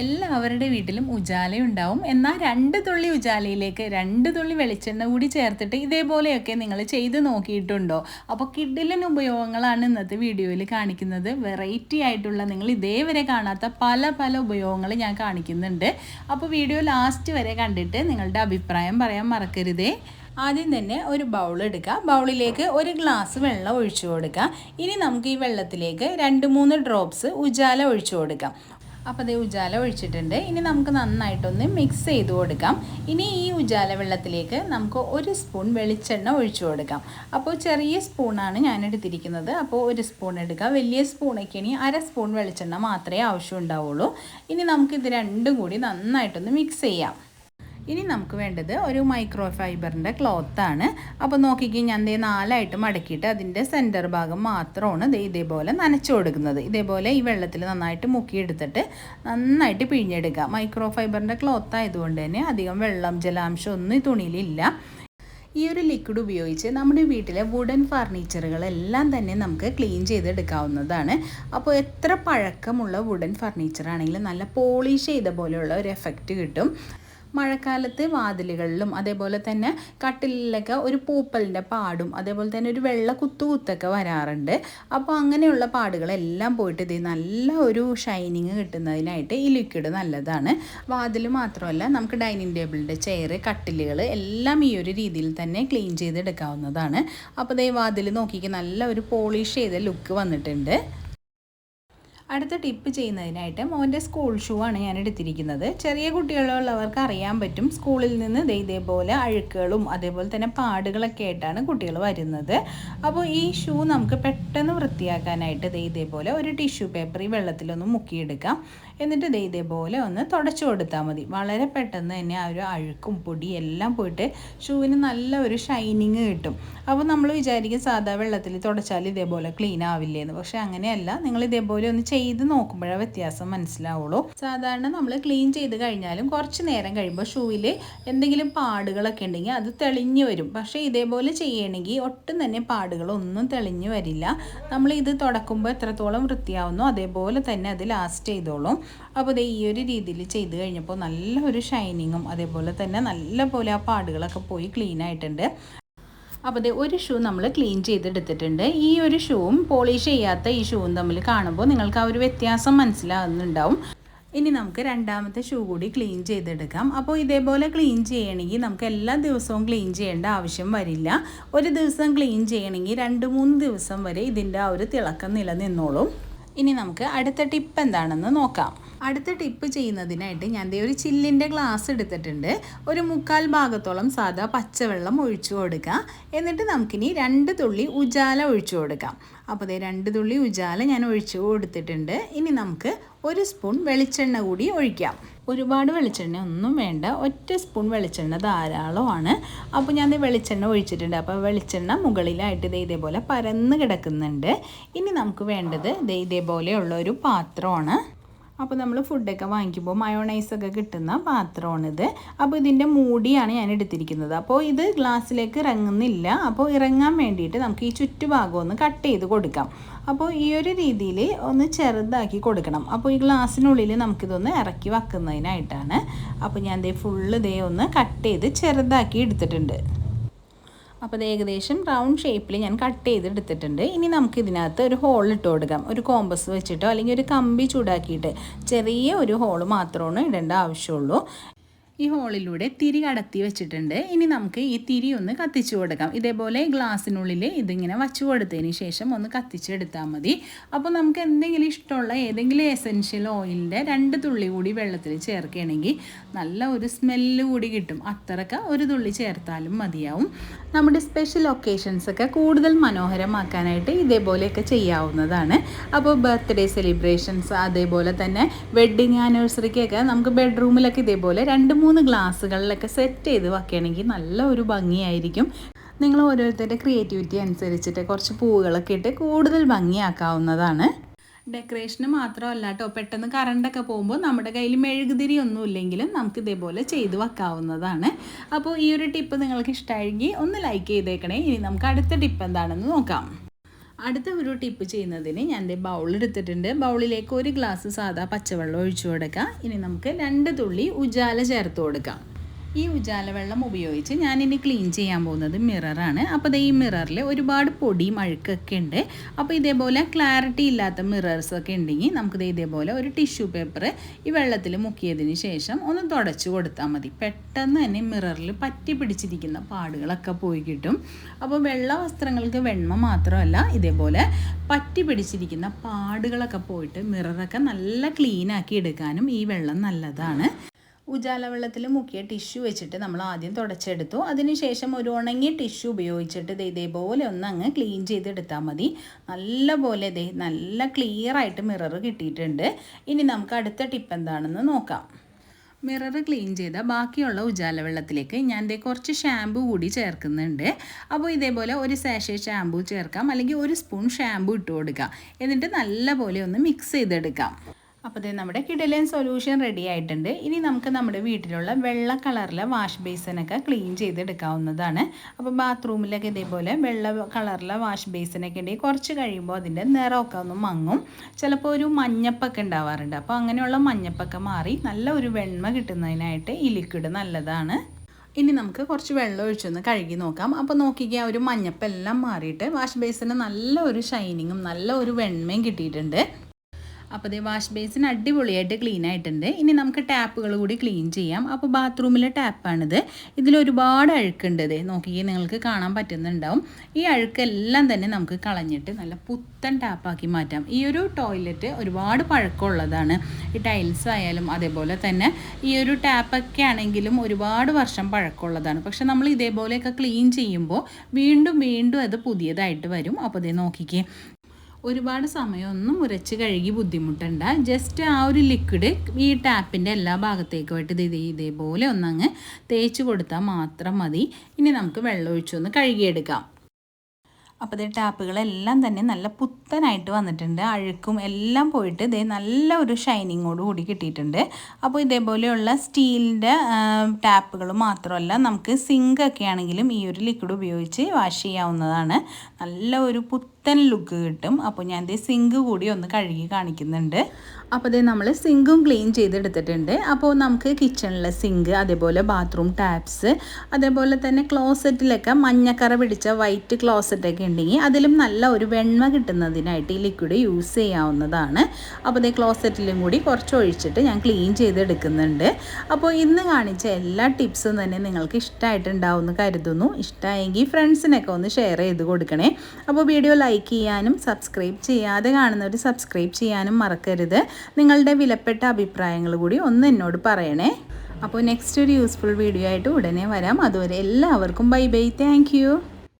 എല്ലാവരുടെ വീട്ടിലും ഉജാല ഉണ്ടാവും എന്നാൽ രണ്ട് തുള്ളി ഉജാലയിലേക്ക് രണ്ട് തുള്ളി വെളിച്ചെണ്ണ കൂടി ചേർത്തിട്ട് ഇതേപോലെയൊക്കെ നിങ്ങൾ ചെയ്ത് നോക്കിയിട്ടുണ്ടോ? അപ്പോൾ കിഡിലിൻ ഉപയോഗങ്ങളാണ് ഇന്നത്തെ വീഡിയോയിൽ കാണിക്കുന്നത്. വെറൈറ്റി ആയിട്ടുള്ള നിങ്ങൾ ഇതേവരെ കാണാത്ത പല പല ഉപയോഗങ്ങൾ ഞാൻ കാണിക്കുന്നുണ്ട്. അപ്പോൾ വീഡിയോ ലാസ്റ്റ് വരെ കണ്ടിട്ട് നിങ്ങളുടെ അഭിപ്രായം പറയാൻ മറക്കരുതേ. ആദ്യം തന്നെ ഒരു ബൗൾ എടുക്കുക. ബൗളിലേക്ക് ഒരു ഗ്ലാസ് വെള്ളം ഒഴിച്ചു കൊടുക്കുക. ഇനി നമുക്ക് ഈ വെള്ളത്തിലേക്ക് രണ്ട് മൂന്ന് ഡ്രോപ്സ് ഉജാല ഒഴിച്ചു കൊടുക്കാം. അപ്പോൾ അതേ ഉജാല ഒഴിച്ചിട്ടുണ്ട്. ഇനി നമുക്ക് നന്നായിട്ടൊന്ന് മിക്സ് ചെയ്ത് കൊടുക്കാം. ഇനി ഈ ഉജാല വെള്ളത്തിലേക്ക് നമുക്ക് ഒരു സ്പൂൺ വെളിച്ചെണ്ണ ഒഴിച്ചു കൊടുക്കാം. അപ്പോൾ ചെറിയ സ്പൂണാണ് ഞാൻ എടുത്തിരിക്കുന്നത് അപ്പോൾ ഒരു സ്പൂൺ എടുക്കുക വലിയ സ്പൂണൊക്കെ ഇനി അര സ്പൂൺ വെളിച്ചെണ്ണ മാത്രമേ ആവശ്യം ഉണ്ടാവുള്ളൂ ഇനി നമുക്കിത് രണ്ടും കൂടി നന്നായിട്ടൊന്ന് മിക്സ് ചെയ്യാം. ഇനി നമുക്ക് വേണ്ടത് ഒരു മൈക്രോ ഫൈബറിന്റെ ക്ലോത്താണ് അപ്പോൾ നോക്കിക്കേ ഞാൻ ദേ നാലായിട്ട് മടക്കിയിട്ട് അതിന്റെ സെന്റർ ഭാഗം മാത്രമാണ് ദേ ഇതേപോലെ നനച്ചു കൊടുക്കുന്നത്. ഇതേപോലെ ഈ വെള്ളത്തിൽ നന്നായിട്ട് മുക്കിയെടുത്തിട്ട് നന്നായിട്ട് പിഴിഞ്ഞെടുക്കുക. മൈക്രോ ഫൈബറിന്റെ ക്ലോത്ത് ആയതുകൊണ്ട് തന്നെ അധികം വെള്ളം ജലാംശം ഒന്നും ഈ തുണിയിലില്ല. ഈ ഒരു ലിക്വിഡ് ഉപയോഗിച്ച് നമ്മുടെ വീട്ടിലെ വുഡൻ ഫർണിച്ചറുകളെല്ലാം തന്നെ നമുക്ക് ക്ലീൻ ചെയ്തെടുക്കാവുന്നതാണ്. അപ്പോൾ എത്ര പഴക്കമുള്ള വുഡൻ ഫർണിച്ചർ ആണെങ്കിലും നല്ല പോളിഷ് ചെയ്ത പോലെയുള്ള ഒരു എഫക്റ്റ് കിട്ടും. മഴക്കാലത്ത് വാതിലുകളിലും അതേപോലെ തന്നെ കട്ടിലൊക്കെ ഒരു പൂപ്പലിന്റെ പാടും അതേപോലെ തന്നെ ഒരു വെള്ള കുത്തുകുത്തൊക്കെ വരാറുണ്ട്. അപ്പോൾ അങ്ങനെയുള്ള പാടുകളെല്ലാം പോയിട്ട് ഇത് നല്ല ഒരു ഷൈനിങ് കിട്ടുന്നതിനായിട്ട് ഈ ലിക്വിഡ് നല്ലതാണ്. വാതിൽ മാത്രമല്ല നമുക്ക് ഡൈനിങ് ടേബിളിന്റെ ചെയർ കട്ടിലുകൾ എല്ലാം ഈ ഒരു രീതിയിൽ തന്നെ ക്ലീൻ ചെയ്തെടുക്കാവുന്നതാണ്. അപ്പോൾ ദേ വാതിൽ നോക്കിക്ക് നല്ല ഒരു പോളിഷ് ചെയ്ത ലുക്ക് വന്നിട്ടുണ്ട്. അടുത്ത ടിപ്പ് ചെയ്യുന്നതിനായിട്ട് മോന്റെ സ്കൂൾ ഷൂ ആണ് ഞാൻ എടുത്തിരിക്കുന്നത്. ചെറിയ കുട്ടികളുള്ളവർക്ക് അറിയാൻ പറ്റും സ്കൂളിൽ നിന്ന് ഇതേപോലെ അഴുക്കുകളും അതേപോലെ തന്നെ പാടുകളൊക്കെ ആയിട്ടാണ് കുട്ടികൾ വരുന്നത്. അപ്പോൾ ഈ ഷൂ നമുക്ക് പെട്ടെന്ന് വൃത്തിയാക്കാനായിട്ട് ഇതേപോലെ ഒരു ടിഷ്യൂ പേപ്പർ ഈ വെള്ളത്തിലൊന്ന് മുക്കിയെടുക്കാം. എന്നിട്ട് ദേ ഇതേപോലെ ഒന്ന് തുടച്ചു കൊടുത്താൽ മതി. വളരെ പെട്ടെന്ന് തന്നെ ആ ഒരു അഴുക്കും പൊടി എല്ലാം പോയിട്ട് ഷൂവിന് നല്ല ഒരു ഷൈനിങ് കിട്ടും. അപ്പോൾ നമ്മൾ വിചാരിക്കും സാധാ വെള്ളത്തിൽ തുടച്ചാൽ ഇതേപോലെ ക്ലീൻ ആവില്ലേന്ന്. പക്ഷേ അങ്ങനെയല്ല. നിങ്ങൾ ഇതേപോലെ ഒന്ന് ചെയ്ത് നോക്കുമ്പോഴേ വ്യത്യാസം മനസ്സിലാവുള്ളൂ. സാധാരണ നമ്മൾ ക്ലീൻ ചെയ്ത് കഴിഞ്ഞാലും കുറച്ച് നേരം കഴിയുമ്പോൾ ഷൂവിൽ എന്തെങ്കിലും പാടുകളൊക്കെ ഉണ്ടെങ്കിൽ അത് തെളിഞ്ഞു വരും. പക്ഷേ ഇതേപോലെ ചെയ്യണമെങ്കിൽ ഒട്ടും തന്നെ പാടുകളൊന്നും തെളിഞ്ഞു വരില്ല. നമ്മൾ ഇത് തുടക്കുമ്പോൾ എത്രത്തോളം വൃത്തിയാവുന്നു അതേപോലെ തന്നെ അത് ലാസ്റ്റ് ചെയ്തോളും. അപ്പോൾ ഇത് ഈ ഒരു രീതിയിൽ ചെയ്ത് കഴിഞ്ഞപ്പോൾ നല്ല ഒരു ഷൈനിങ്ങും അതേപോലെ തന്നെ നല്ല പോലെ ആ പാടുകളൊക്കെ പോയി ക്ലീൻ ആയിട്ടുണ്ട്. അപ്പോൾ ദേ ഒരു ഷൂ നമ്മൾ ക്ലീൻ ചെയ്തെടുത്തിട്ടുണ്ട്. ഈ ഒരു ഷൂവും പോളിഷ് ചെയ്യാത്ത ഈ ഷൂവും തമ്മിൽ കാണുമ്പോൾ നിങ്ങൾക്ക് ആ ഒരു വ്യത്യാസം മനസ്സിലാകുന്നുണ്ടാവും ഇനി നമുക്ക് രണ്ടാമത്തെ ഷൂ കൂടി ക്ലീൻ ചെയ്തെടുക്കാം. അപ്പോൾ ഇതേപോലെ ക്ലീൻ ചെയ്യണമെങ്കിൽ നമുക്ക് എല്ലാ ദിവസവും ക്ലീൻ ചെയ്യേണ്ട ആവശ്യം വരില്ല. ഒരു ദിവസം ക്ലീൻ ചെയ്യണമെങ്കിൽ രണ്ട് മൂന്ന് ദിവസം വരെ ഇതിന്റെ ആ ഒരു തിളക്കം നിലനിന്നോളും. ഇനി നമുക്ക് അടുത്ത ടിപ്പ് എന്താണെന്ന് നോക്കാം. അടുത്ത ടിപ്പ് ചെയ്യുന്നതിനായിട്ട് ഞാൻ ദേ ഒരു ചില്ലിന്റെ ഗ്ലാസ് എടുത്തിട്ടുണ്ട്. ഒരു മുക്കാൽ ഭാഗത്തോളം സാധാ പച്ചവെള്ളം ഒഴിച്ചു കൊടുക്കുക എന്നിട്ട് നമുക്കിനി രണ്ട് തുള്ളി ഉജാല ഒഴിച്ചു കൊടുക്കാം. അപ്പോൾ ദേ രണ്ട് തുള്ളി ഉജാല ഞാൻ ഒഴിച്ചു കൊടുത്തിട്ടുണ്ട്. ഇനി നമുക്ക് ഒരു സ്പൂൺ വെളിച്ചെണ്ണ കൂടി ഒഴിക്കാം. ഒരുപാട് വെളിച്ചെണ്ണ ഒന്നും വേണ്ട. ഒറ്റ സ്പൂൺ വെളിച്ചെണ്ണ ധാരാളമാണ്. അപ്പോൾ ഞാൻ വെളിച്ചെണ്ണ ഒഴിച്ചിട്ടുണ്ട്. അപ്പോൾ വെളിച്ചെണ്ണ മുകളിലായിട്ട് ഇത് ഇതേപോലെ പരന്ന് കിടക്കുന്നുണ്ട്. ഇനി നമുക്ക് വേണ്ടത് ഇതേപോലെയുള്ള ഒരു പാത്രമാണ്. അപ്പോൾ നമ്മൾ ഫുഡൊക്കെ വാങ്ങിക്കുമ്പോൾ മയോണൈസൊക്കെ കിട്ടുന്ന പാത്രമാണിത്. അപ്പോൾ ഇതിന്റെ മൂടിയാണ് ഞാൻ എടുത്തിരിക്കുന്നത്. അപ്പോൾ ഇത് ഗ്ലാസ്സിലേക്ക് ഇറങ്ങുന്നില്ല. അപ്പോൾ ഇറങ്ങാൻ വേണ്ടിയിട്ട് നമുക്ക് ഈ ചുറ്റുഭാഗം ഒന്ന് കട്ട് ചെയ്ത് കൊടുക്കാം. അപ്പോൾ ഈ ഒരു രീതിയിൽ ഒന്ന് ചെറുതാക്കി കൊടുക്കണം. അപ്പോൾ ഈ ഗ്ലാസ്സിനുള്ളിൽ നമുക്കിതൊന്ന് ഇറക്കി വെക്കുന്നതിനായിട്ടാണ്. അപ്പോൾ ഞാൻ ദേ ഫുള്ള് ദേ ഒന്ന് കട്ട് ചെയ്ത് ചെറുതാക്കി എടുത്തിട്ടുണ്ട്. അപ്പോൾ അത് ഏകദേശം റൗണ്ട് ഷേപ്പിൽ ഞാൻ കട്ട് ചെയ്തെടുത്തിട്ടുണ്ട്. ഇനി നമുക്ക് ഇതിനകത്ത് ഒരു ഹോൾ ഇട്ട് കൊടുക്കാം. ഒരു കോമ്പസ് വെച്ചിട്ടോ അല്ലെങ്കിൽ ഒരു കമ്പി ചൂടാക്കിയിട്ട് ചെറിയ ഒരു ഹോൾ മാത്രമാണ് ഇടേണ്ട ആവശ്യമുള്ളൂ. ഈ ഹോളിലൂടെ തിരി അടത്തി വെച്ചിട്ടുണ്ട്. ഇനി നമുക്ക് ഈ തിരി ഒന്ന് കത്തിച്ചു കൊടുക്കാം. ഇതേപോലെ ഗ്ലാസ്സിനുള്ളിൽ ഇതിങ്ങനെ വച്ചു കൊടുത്തതിന് ശേഷം ഒന്ന് കത്തിച്ചെടുത്താൽ മതി. അപ്പോൾ നമുക്ക് എന്തെങ്കിലും ഇഷ്ടമുള്ള ഏതെങ്കിലും എസൻഷ്യൽ ഓയിലിന്റെ രണ്ട് തുള്ളി കൂടി വെള്ളത്തിൽ ചേർക്കുകയാണെങ്കിൽ നല്ല ഒരു സ്മെല്ല് കൂടി കിട്ടും. അത്രക്ക ഒരു തുള്ളി ചേർത്താലും മതിയാവും. നമ്മുടെ സ്പെഷ്യൽ ഒക്കെ കൂടുതൽ മനോഹരമാക്കാനായിട്ട് ഇതേപോലെയൊക്കെ ചെയ്യാവുന്നതാണ്. അപ്പോൾ ബർത്ത്ഡേ സെലിബ്രേഷൻസ് അതേപോലെ തന്നെ വെഡ്ഡിങ് ആനിവേഴ്സറിക്കൊക്കെ നമുക്ക് ബെഡ്റൂമിലൊക്കെ ഇതേപോലെ രണ്ട് മൂന്ന് ഗ്ലാസ്സുകളിലൊക്കെ സെറ്റ് ചെയ്ത് വെക്കുകയാണെങ്കിൽ നല്ല ഒരു ഭംഗിയായിരിക്കും. നിങ്ങൾ ഓരോരുത്തരുടെ ക്രിയേറ്റിവിറ്റി അനുസരിച്ചിട്ട് കുറച്ച് പൂവുകളൊക്കെ ഇട്ട് കൂടുതൽ ഭംഗിയാക്കാവുന്നതാണ്. ഡെക്കറേഷന് മാത്രമല്ല കേട്ടോ പെട്ടെന്ന് കറണ്ടൊക്കെ പോകുമ്പോൾ നമ്മുടെ കയ്യിൽ മെഴുകുതിരി ഒന്നും ഇല്ലെങ്കിലും നമുക്ക് ഇതേപോലെ ചെയ്ത് വെക്കാവുന്നതാണ്. അപ്പോൾ ഈ ഒരു ടിപ്പ് നിങ്ങൾക്ക് ഇഷ്ടമായെങ്കിൽ ഒന്ന് ലൈക്ക് ചെയ്തേക്കണേ. ഇനി നമുക്ക് അടുത്ത ടിപ്പ് എന്താണെന്ന് നോക്കാം. അടുത്ത ഒരു ടിപ്പ് ചെയ്യുന്നതിന് ഞാൻ എന്റെ ബൗൾ എടുത്തിട്ടുണ്ട്. ബൗളിലേക്ക് ഒരു ഗ്ലാസ് സാധാ പച്ചവെള്ളം ഒഴിച്ചു കൊടുക്കാം. ഇനി നമുക്ക് രണ്ട് തുള്ളി ഉജാല ചേർത്ത് കൊടുക്കാം. ഈ ഉജാല വെള്ളം ഉപയോഗിച്ച് ഞാനിനി ക്ലീൻ ചെയ്യാൻ പോകുന്നത് മിററാണ് അപ്പോൾ ഈ മിററിൽ ഒരുപാട് പൊടിയും അഴുക്കൊക്കെ ഉണ്ട്. അപ്പോൾ ഇതേപോലെ ക്ലാരിറ്റി ഇല്ലാത്ത മിറേഴ്സൊക്കെ ഉണ്ടെങ്കിൽ നമുക്കിത് ഇതേപോലെ ഒരു ടിഷ്യൂ പേപ്പർ ഈ വെള്ളത്തിൽ മുക്കിയതിന് ശേഷം ഒന്ന് തുടച്ചു കൊടുത്താൽ മതി. പെട്ടെന്ന് തന്നെ മിററിൽ പറ്റി പിടിച്ചിരിക്കുന്ന പാടുകളൊക്കെ പോയി കിട്ടും. അപ്പോൾ വെള്ള വസ്ത്രങ്ങൾക്ക് വെണ്മ മാത്രമല്ല ഇതേപോലെ പറ്റി പിടിച്ചിരിക്കുന്ന പാടുകളൊക്കെ പോയിട്ട് മിററൊക്കെ നല്ല ക്ലീനാക്കി എടുക്കാനും ഈ വെള്ളം നല്ലതാണ്. ഉജാല വെള്ളത്തിൽ മുക്കിയ ടിഷ്യൂ വെച്ചിട്ട് നമ്മൾ ആദ്യം തുടച്ചെടുത്തു. അതിനുശേഷം ഒരു ഉണങ്ങിയ ടിഷ്യൂ ഉപയോഗിച്ചിട്ട് ദേ ഇതേപോലെ ഒന്ന് അങ്ങ് ക്ലീൻ ചെയ്തെടുത്താൽ മതി. നല്ല പോലെ ദേ നല്ല ക്ലിയർ ആയിട്ട് മിറർ കിട്ടിയിട്ടുണ്ട്. ഇനി നമുക്ക് അടുത്ത ടിപ്പ് എന്താണെന്ന് നോക്കാം. മിറർ ക്ലീൻ ചെയ്ത ബാക്കിയുള്ള ഉജാല വെള്ളത്തിലേക്ക് ഞാൻ ദേ കുറച്ച് ഷാമ്പു കൂടി ചേർക്കുന്നുണ്ട്. അപ്പോൾ ഇതേപോലെ ഒരു സാഷേ ഷാമ്പു ചേർക്കാം. അല്ലെങ്കിൽ ഒരു സ്പൂൺ ഷാമ്പു ഇട്ട് കൊടുക്കാം. എന്നിട്ട് നല്ലപോലെ ഒന്ന് മിക്സ് ചെയ്തെടുക്കാം. അപ്പോൾ ഇത് നമ്മുടെ കിടലൻ സൊല്യൂഷൻ റെഡി ആയിട്ടുണ്ട്. ഇനി നമുക്ക് നമ്മുടെ വീട്ടിലുള്ള വെള്ള കളറിലെ വാഷ് ബേസിനൊക്കെ ക്ലീൻ ചെയ്തെടുക്കാവുന്നതാണ്. അപ്പോൾ ബാത്റൂമിലൊക്കെ ഇതേപോലെ വെള്ള കളറിലെ വാഷ് ബേസിനൊക്കെ ഉണ്ടെങ്കിൽ കുറച്ച് കഴിയുമ്പോൾ അതിന്റെ നിറമൊക്കെ ഒന്ന് മങ്ങും. ചിലപ്പോൾ ഒരു മഞ്ഞപ്പൊക്കെ ഉണ്ടാവാറുണ്ട്. അപ്പോൾ അങ്ങനെയുള്ള മഞ്ഞപ്പൊക്കെ മാറി നല്ല ഒരു വെണ്മ കിട്ടുന്നതിനായിട്ട് ഈ ലിക്വിഡ് നല്ലതാണ്. ഇനി നമുക്ക് കുറച്ച് വെള്ളം ഒഴിച്ചൊന്ന് കഴുകി നോക്കാം. അപ്പോൾ നോക്കിക്കുക ഒരു മഞ്ഞപ്പെല്ലാം മാറിയിട്ട് വാഷ് ബേസിന് നല്ല ഒരു ഷൈനിങ്ങും നല്ല ഒരു വെണ്മയും കിട്ടിയിട്ടുണ്ട്. അപ്പോൾ ഇത് വാഷ് ബേസിൻ അടിപൊളിയായിട്ട് ക്ലീൻ ആയിട്ടുണ്ട്. ഇനി നമുക്ക് ടാപ്പുകൾ കൂടി ക്ലീൻ ചെയ്യാം. അപ്പോൾ ബാത്റൂമിലെ ടാപ്പാണിത്. ഇതിലൊരുപാട് അഴുക്കുണ്ട് ഇത് നോക്കിയേ നിങ്ങൾക്ക് കാണാൻ പറ്റുന്നുണ്ടാവും. ഈ അഴുക്കെല്ലാം തന്നെ നമുക്ക് കളഞ്ഞിട്ട് നല്ല പുത്തൻ ടാപ്പാക്കി മാറ്റാം. ഈ ഒരു ടോയ്ലറ്റ് ഒരുപാട് പഴക്കമുള്ളതാണ്. ഈ ടൈൽസ് ആയാലും അതേപോലെ തന്നെ ഈ ഒരു ടാപ്പൊക്കെ ആണെങ്കിലും ഒരുപാട് വർഷം പഴക്കമുള്ളതാണ്. പക്ഷെ നമ്മൾ ഇതേപോലെയൊക്കെ ക്ലീൻ ചെയ്യുമ്പോൾ വീണ്ടും വീണ്ടും അത് പുതിയതായിട്ട് വരും. അപ്പോൾ ഇതേ നോക്കിക്കേ. ഒരുപാട് സമയമൊന്നും ഉരച്ച് കഴുകി ബുദ്ധിമുട്ടണ്ട. ജസ്റ്റ് ആ ഒരു ലിക്വിഡ് ഈ ടാപ്പിന്റെ എല്ലാ ഭാഗത്തേക്കുമായിട്ട് ഇത് ഇതേപോലെ ഒന്നങ്ങ് തേച്ച് കൊടുത്താൽ മാത്രം മതി. ഇനി നമുക്ക് വെള്ളം ഒഴിച്ചൊന്ന് കഴുകിയെടുക്കാം. അപ്പോൾ ഇതേ ടാപ്പുകളെല്ലാം തന്നെ നല്ല പുത്തനായിട്ട് വന്നിട്ടുണ്ട്. അഴുക്കും എല്ലാം പോയിട്ട് ഇതേ നല്ല ഒരു ഷൈനിങ്ങോട് കൂടി കിട്ടിയിട്ടുണ്ട്. അപ്പോൾ ഇതേപോലെയുള്ള സ്റ്റീലിന്റെ ടാപ്പുകൾ മാത്രമല്ല നമുക്ക് സിങ്കൊക്കെ ആണെങ്കിലും ഈ ഒരു ലിക്വിഡ് ഉപയോഗിച്ച് വാഷ് ചെയ്യാവുന്നതാണ്. നല്ല ഒരു പുത്തൻ ലുക്ക് കിട്ടും. അപ്പോൾ ഞാൻ ഇതേ സിങ്ക് കൂടി ഒന്ന് കഴുകി കാണിക്കുന്നുണ്ട്. അപ്പോൾ ഇതേ നമ്മൾ സിങ്കും ക്ലീൻ ചെയ്തെടുത്തിട്ടുണ്ട്. അപ്പോൾ നമുക്ക് കിച്ചണിലെ സിങ്ക് അതേപോലെ ബാത്റൂം ടാപ്സ് അതേപോലെ തന്നെ ക്ലോസറ്റിലൊക്കെ മഞ്ഞക്കറ പിടിച്ച വൈറ്റ് ക്ലോസറ്റൊക്കെ ഉണ്ടെങ്കിൽ അതിലും നല്ല ഒരു വെണ്മ കിട്ടുന്നതിനായിട്ട് ഈ ലിക്വിഡ് യൂസ് ചെയ്യാവുന്നതാണ്. അപ്പോൾ ഇതേ ക്ലോസറ്റിലും കൂടി കുറച്ച് ഒഴിച്ചിട്ട് ഞാൻ ക്ലീൻ ചെയ്തെടുക്കുന്നുണ്ട്. അപ്പോൾ ഇന്ന് കാണിച്ച എല്ലാ ടിപ്സും തന്നെ നിങ്ങൾക്ക് ഇഷ്ടമായിട്ടുണ്ടാവും എന്ന് കരുതുന്നു. ഇഷ്ടമായെങ്കിൽ ഫ്രണ്ട്സിനൊക്കെ ഒന്ന് ഷെയർ ചെയ്ത് കൊടുക്കണേ. അപ്പോൾ വീഡിയോ ലൈക്ക് ചെയ്യാനും സബ്സ്ക്രൈബ് ചെയ്യാതെ കാണുന്നവർ സബ്സ്ക്രൈബ് ചെയ്യാനും മറക്കരുത്. നിങ്ങളുടെ വിലപ്പെട്ട അഭിപ്രായങ്ങൾ കൂടി ഒന്ന് എന്നോട് പറയണേ. അപ്പോൾ നെക്സ്റ്റ് ഒരു യൂസ്ഫുൾ വീഡിയോ ആയിട്ട് ഉടനെ വരാം. അതുവരെ എല്ലാവർക്കും ബൈ ബൈ താങ്ക്